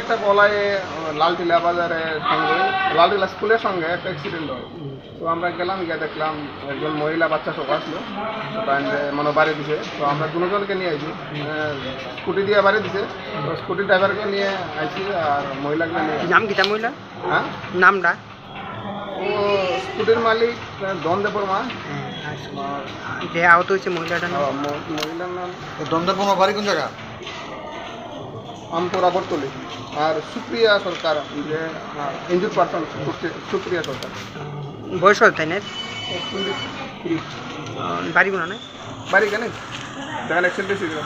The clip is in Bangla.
একটা গলায় লালটিলা বাজারের সঙ্গে লালটিলা স্কুলের সঙ্গে একটা অ্যাক্সিডেন্ট হয়। তো আমরা গেলাম গিয়ে দেখলাম একজন মহিলা বাচ্চা সব আসলো। মানে বাড়ি দিছে। তো আমরা দুজনকে নিয়ে আইছি। স্কুটি দিয়ে বাড়ি দিছে। তো স্কুটি ড্রাইভারকে নিয়ে আইছি আর মহিলাকে নিয়ে নাম কিতা মহিলা? হ্যাঁ? নামটা? ও স্কুটির মালিক দন দেবর মা যে আহত হয়েছে মহিলাটার নাম? মহিলার নাম দন্দরপমা বাড়ি কোন জায়গা? আমপুরা বর্তলি আর সুপ্রিয়া সরকার যে ইঞ্জুর পার্সন সুপ্রিয়া সরকার। বয়স কত তাই না? বাড়ি কোনো না? বাড়ি কেন দেখেন অ্যাক্সিডেন্ট হয়েছে।